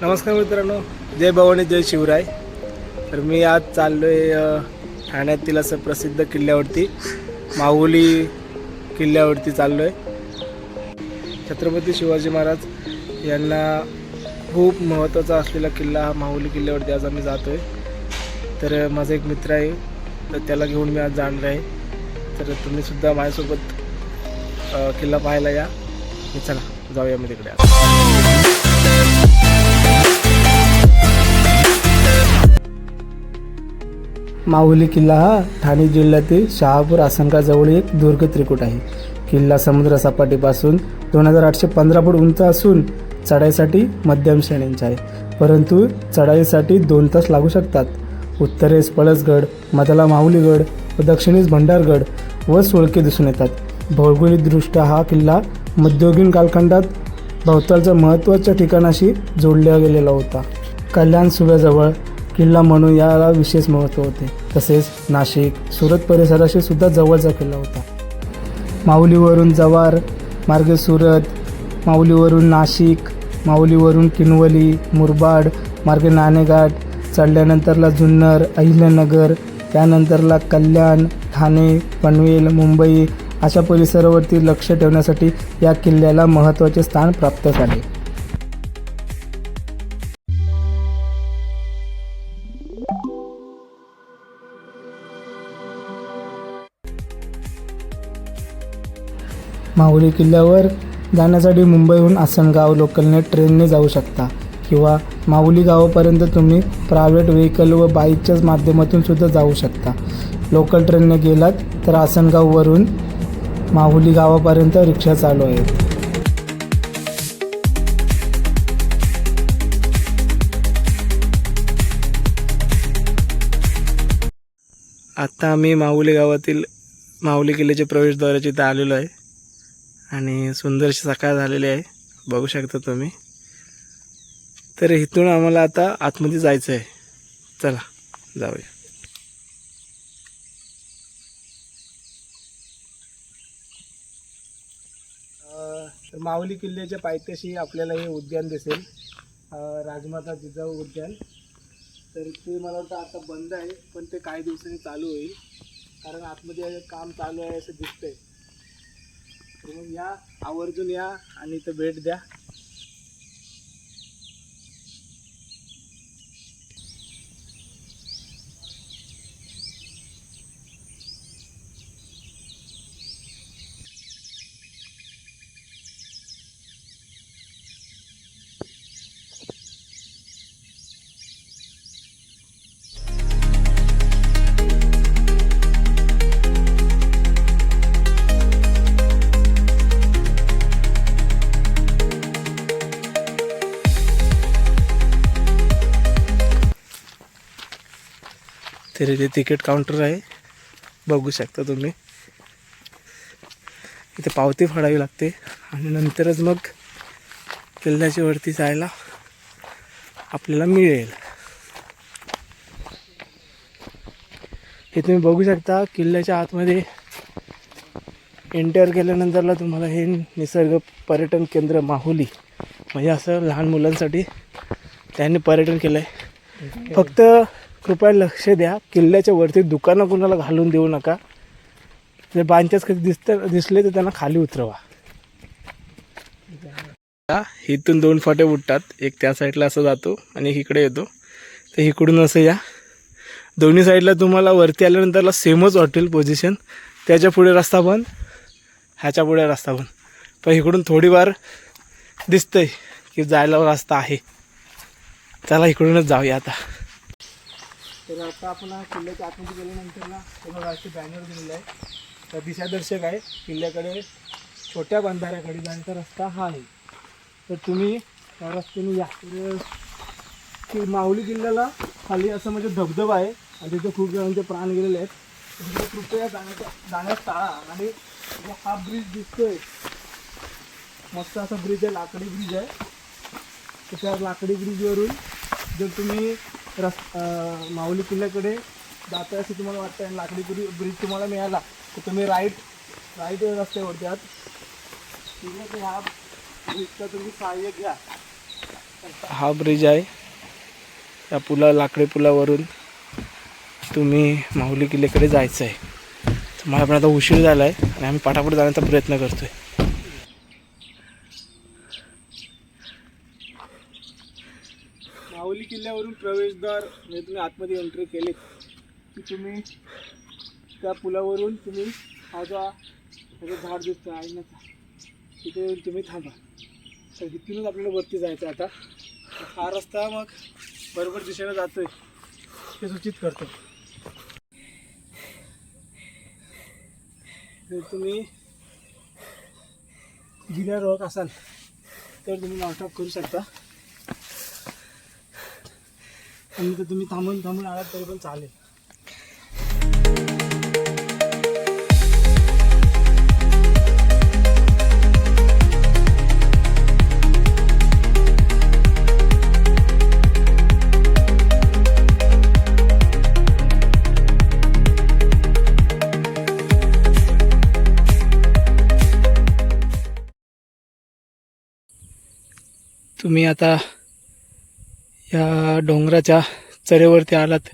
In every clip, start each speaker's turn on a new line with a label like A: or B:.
A: नमस्कार मित्रांनो जय भवानी जय शिवराय. तर मी आज चाललो आहे ठाण्यातील असं प्रसिद्ध किल्ल्यावरती माहुली किल्ल्यावरती चाललो आहे छत्रपती शिवाजी महाराज यांना खूप महत्त्वाचा असलेला किल्ला हा माहुली किल्ल्यावरती आज आम्ही जातो आहे तर माझा एक मित्र आहे तर त्याला घेऊन मी आज जाणार आहे. तर तुम्हीसुद्धा माझ्यासोबत किल्ला पाहायला या. चला जाऊया मी तिकडे. माहुली किल्ला हा ठाणे जिल्ह्यातील शहापूर आसनकाजवळ एक दुर्ग त्रिकूट आहे. किल्ला समुद्र सपाटीपासून दोन हजार आठशे पंधरा फूट उंच असून चढाईसाठी मध्यम श्रेणींचा आहे. परंतु चढाईसाठी दोन तास लागू शकतात. उत्तरेस पळसगड मधला माहुलीगड व दक्षिणेस भंडारगड व सुळके दिसून येतात. भौगोलिकदृष्ट्या हा किल्ला मध्ययुगीन कालखंडात भवतालच्या महत्त्वाच्या ठिकाणाशी जोडला गेलेला होता. कल्याण सुव्याजवळ किल्ला म्हणून याला विशेष महत्त्व होते. तसेच नाशिक सुरत परिसराशी सुद्धा जवळचा किल्ला होता. माऊलीवरून जव्हार मार्गे सुरत माऊलीवरून नाशिक माऊलीवरून किनवली मुरबाड मार्गे नाणेघाट चढल्यानंतरला जुन्नर अहिल्यानगर त्यानंतरला कल्याण ठाणे पनवेल मुंबई अशा परिसरावरती लक्ष ठेवण्यासाठी या किल्ल्याला महत्त्वाचे स्थान प्राप्त झाले. माहुली किल्ल्यावर जाण्यासाठी मुंबईहून आसनगाव लोकलने ट्रेनने जाऊ शकता. किंवा माहुली गावापर्यंत तुम्ही प्रायव्हेट व्हेकल व बाईकच्याच माध्यमातून सुद्धा जाऊ शकता. लोकल ट्रेनने गेलात तर आसनगाववरून माहुली गावापर्यंत रिक्षा चालू आहे. आत्ता आम्ही माहुली गावातील माहुली किल्ल्याच्या प्रवेशद्वाराच्या इथं आलेलो आहे. आणि सुंदरशी सकाळ झालेली आहे. बघू शकता तुम्ही. तर इथून आम्हाला आता आतमध्ये जायचं आहे. चला जाऊया. तर माहुली किल्ल्याच्या पायथ्याशी आपल्याला हे उद्यान दिसेल. राजमाता जिजाऊ उद्यान. तर ते मला वाटतं आता बंद आहे पण ते काही दिवसांनी चालू होईल. कारण आतमध्ये काम चालू आहे असं दिसतंय. तर मग या आवर्जून या आणि इथं भेट द्या. तर इथे तिकीट काउंटर आहे. बघू शकता तुम्ही. इथे पावती फाडावी लागते. आणि नंतरच मग किल्ल्याच्या वरती जायला आपल्याला मिळेल. हे तुम्ही बघू शकता किल्ल्याच्या आतमध्ये एंटर केल्यानंतरला तुम्हाला हे निसर्ग पर्यटन केंद्र माहुली. म्हणजे असं लहान मुलांसाठी त्यांनी पर्यटन केलं आहे फक्त कृपया लक्ष द्या. किल्ल्याच्या वरती दुकानं कुणाला घालून देऊ नका. जर बांच्याच कधी दिसत दिसले तर त्यांना खाली उतरवा. इथून दोन फाटे उठतात एक त्या साईडला असं जातो आणि एक इकडे येतो. तर इकडून असं या. दोन्ही साईडला तुम्हाला वरती आल्यानंतरला सेमच वाटेल पोझिशन त्याच्या पुढे रस्ता बंद ह्याच्या पुढे रस्ता बंद. पण इकडून थोडीवार दिसतंय की जायला रस्ता आहे. चला इकडूनच जाऊया आता. तर आता आपण हा किल्ल्याच्या आतमध्ये गेल्यानंतर ना हे बघा असे बॅनर दिलेलं आहे. तर दिशादर्शक आहे. किल्ल्याकडे छोट्या बंधाऱ्याकडे जाण्याचा रस्ता हा आहे. तर तुम्ही त्या रस्त्याने या. तर की माऊली किल्ल्याला खाली असं म्हणजे धबधबा आहे. आणि तिथे खूप जणांचे प्राण गेलेले आहेत. कृपया जाण्याचा जाण्यास टाळा. आणि हा ब्रिज दिसतोय. मस्त असा ब्रिज आहे. लाकडी ब्रिज आहे. तर त्या लाकडी ब्रिजवरून जर तुम्ही रस माऊली माहुली किल्ल्याकडे जाता असे तुम्हाला वाटतं आणि लाकडी ब्रिज ब्रिज तुम्हाला मिळाला तर तुम्ही राईट राईट रस्त्यावर आहात. तिकडे ते ह्या ब्रिजचा तुम्ही सहाय्य घ्या. हा ब्रिज आहे. या पुला लाकडी पुलावरून तुम्ही माहुली किल्ल्याकडे जायचं आहे तर मला पण आता उशीर झाला आहे आणि आम्ही पाठापुढे जाण्याचा प्रयत्न करतो आहे किल्ल्यावरून प्रवेशद्वार म्हणजे तुम्ही आतमध्ये एंट्री केली की तुम्ही त्या पुलावरून तुम्ही हा जो त्याचं झाड दिसतं आहे तिथे येऊन तुम्ही थांबा. तर इथूनच आपल्याला वरती जायचं आहे आता. हा रस्ता मग बरोबर दिशेनं जातोय हे सूचित करतो. जर तुम्ही गिर्यारोहक असाल तर तुम्ही नॉनस्टॉप करू शकता. आणि तर तुम्ही थांबून थांबून आलात तरी पण चालेल. तुम्ही आता या डोंगराच्या चरेवरती आलात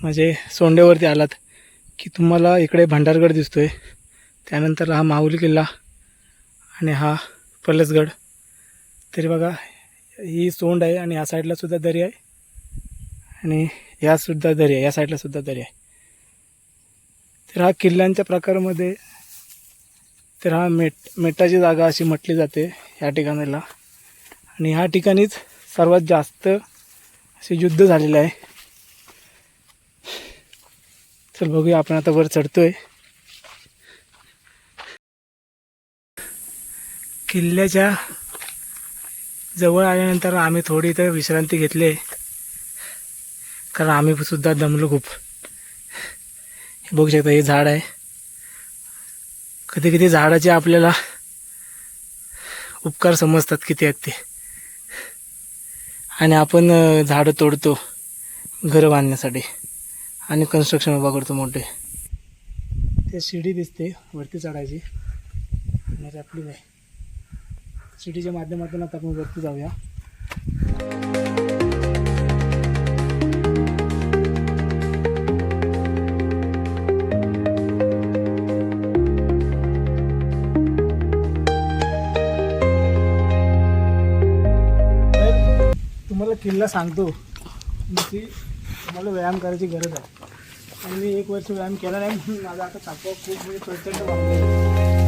A: म्हणजे सोंडेवरती आलात की तुम्हाला इकडे भंडारगड दिसतोय. त्यानंतर हा माहुली किल्ला आणि हा पलसगड. तरी बघा ही सोंड आहे आणि या साईडला सुद्धा दरी आहे. आणि यासुद्धा दरी आहे या साईडला सुद्धा दरी आहे. तर हा किल्ल्यांच्या प्रकारामध्ये तर हा मेट मेटाची जागा अशी म्हटली जाते या ठिकाणाला. आणि ह्या ठिकाणीच सर्वात जास्त असे युद्ध झालेलं आहे. चल बघूया आपण आता वर चढतोय. किल्ल्याच्या जवळ आल्यानंतर आम्ही थोडी इथं विश्रांती घेतली. कारण आम्ही सुद्धा दमलो खूप. हे बघू शकता हे झाड आहे. कधी कधी झाडाचे आपल्याला उपकार समजतात किती आहेत ते. आणि आपण झाडं तोडतो घरं बांधण्यासाठी. आणि कन्स्ट्रक्शन उभा करतो मोठे. ते शिडी दिसते वरती चढायची. आणि आपली नाही शिडीच्या माध्यमातून आता आपण वरती जाऊया. तुम्हाला सांगतो की मला व्यायाम करायची गरज आहे. आणि मी एक वर्ष व्यायाम केला नाही म्हणून माझा आता तापवा खूप म्हणजे प्रचंड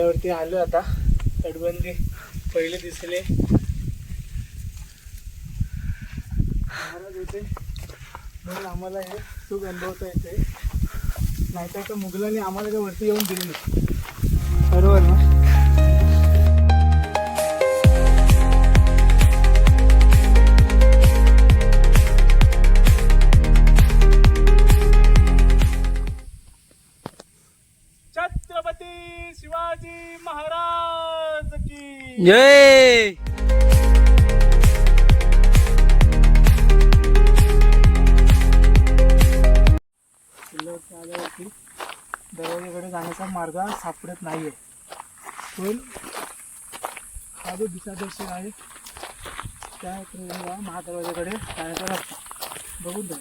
A: वरती आलो आता तटबंदी पहिले दिसले. महाराज होते. म्हणून आम्हाला हे सुख अनुभवता येते. नाहीतर तर मुघलांनी आम्हाला ते वरती येऊन दिली बरोबर ना? छत्रपती शिवाजी महाराज की
B: जय!
A: मार्ग सापडत नाही पण हा जो दिशादर्शक आहे त्या महादरवाजाकडे जाण्याचा रस्ता. बघून द्या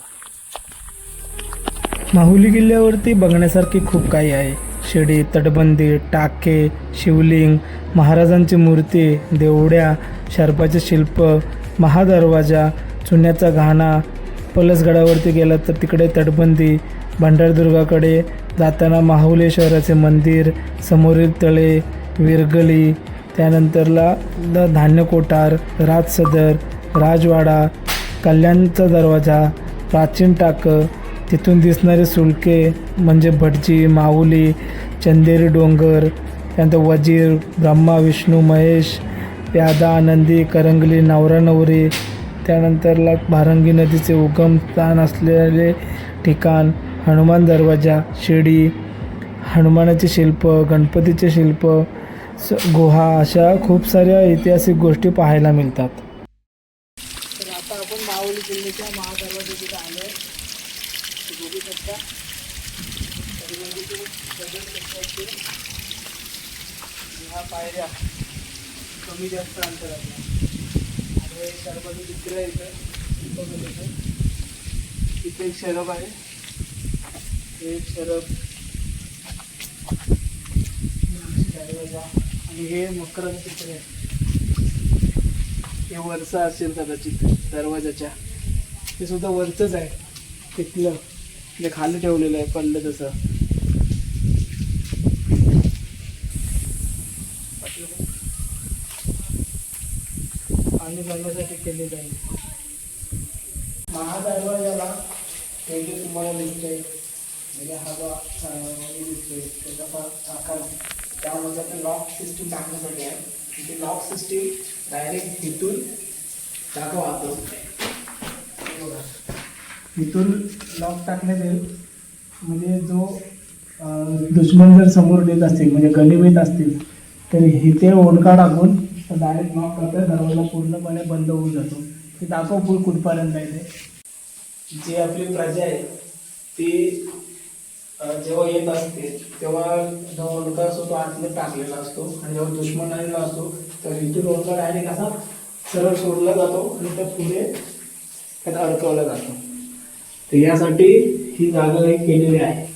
A: माहुली किल्ल्यावरती बघण्यासारखी खूप काही आहे. शिडी तटबंदी टाके शिवलिंग महाराजांची मूर्ती देवड्या शर्पाचे शिल्प महादरवाजा चुन्याचा घाणा पलसगडावरती गेला तर तिकडे तटबंदी भंडारदुर्गाकडे जाताना माहुलेश्वराचे मंदिर समोरील तळे विरगली त्यानंतरला द धान्य कोठार राजसदर राजवाडा कल्याणचा दरवाजा प्राचीन टाकं तिथून दिसणारे सुलके म्हणजे भटजी माऊली चंदेरी डोंगर त्यानंतर वजीर ब्रह्मा विष्णू महेश प्यादा आनंदी करंगली नवरा नवरी त्यानंतरला भारंगी नदीचे उगम स्थान असलेले ठिकाण हनुमान दरवाजा शिडी हनुमानाचे शिल्प गणपतीचे शिल्प स गुहा अशा खूप साऱ्या ऐतिहासिक गोष्टी पाहायला मिळतात. तर आता आपण माऊली किल्ल्याच्या महादरवाजा तिथे आलो आहे बघू शकता ह्या पायऱ्या. कमी जास्त अंतरात आणि सर्वांनी दुसरं इथं. तिथे एक शरब आहे. एक सरप दरवाजा आणि हे मकराचं चित्र आहे. हे वरचं असेल कदाचित दरवाजाच्या. ते सुद्धा वरचंच आहे. तिथलं. जे खाली ठेवलेलं आहे पडलं तसं. पाणी जाण्यासाठी केलेलं आहे महादरवाजाला हे तुम्हाला तुम्हाला दिसतंय म्हणजे हा जो दिसतोय त्याचा आकार त्यामध्ये आपण लॉक सिस्टीम टाकण्यासाठी आहे. ती लॉक सिस्टीम डायरेक्ट इथून टाका वाहतो. तिथून बघा. इथून लॉक टाकण्यात येईल. म्हणजे जो दुश्मन जर समोर येत असतील म्हणजे गलिबीत असतील तर इथे ओंडका टाकून डायरेक्ट लॉक करतो दरवाजा पूर्णपणे बंद होऊन जातो. ते दाखव पूर कुठपर्यंत आहे ते. जी आपली प्रजा आहे ती जेव्हा येत असते तेव्हा जो ओळखा असतो तो आतमध्ये टाकलेला असतो. आणि जेव्हा दुश्मन आलेला असतो तर इथून ओळखा डायरेक्ट असा सरळ सोडला जातो आणि त्या पुढे त्यात अडकवला जातो. तर यासाठी ही जागा एक केलेली आहे.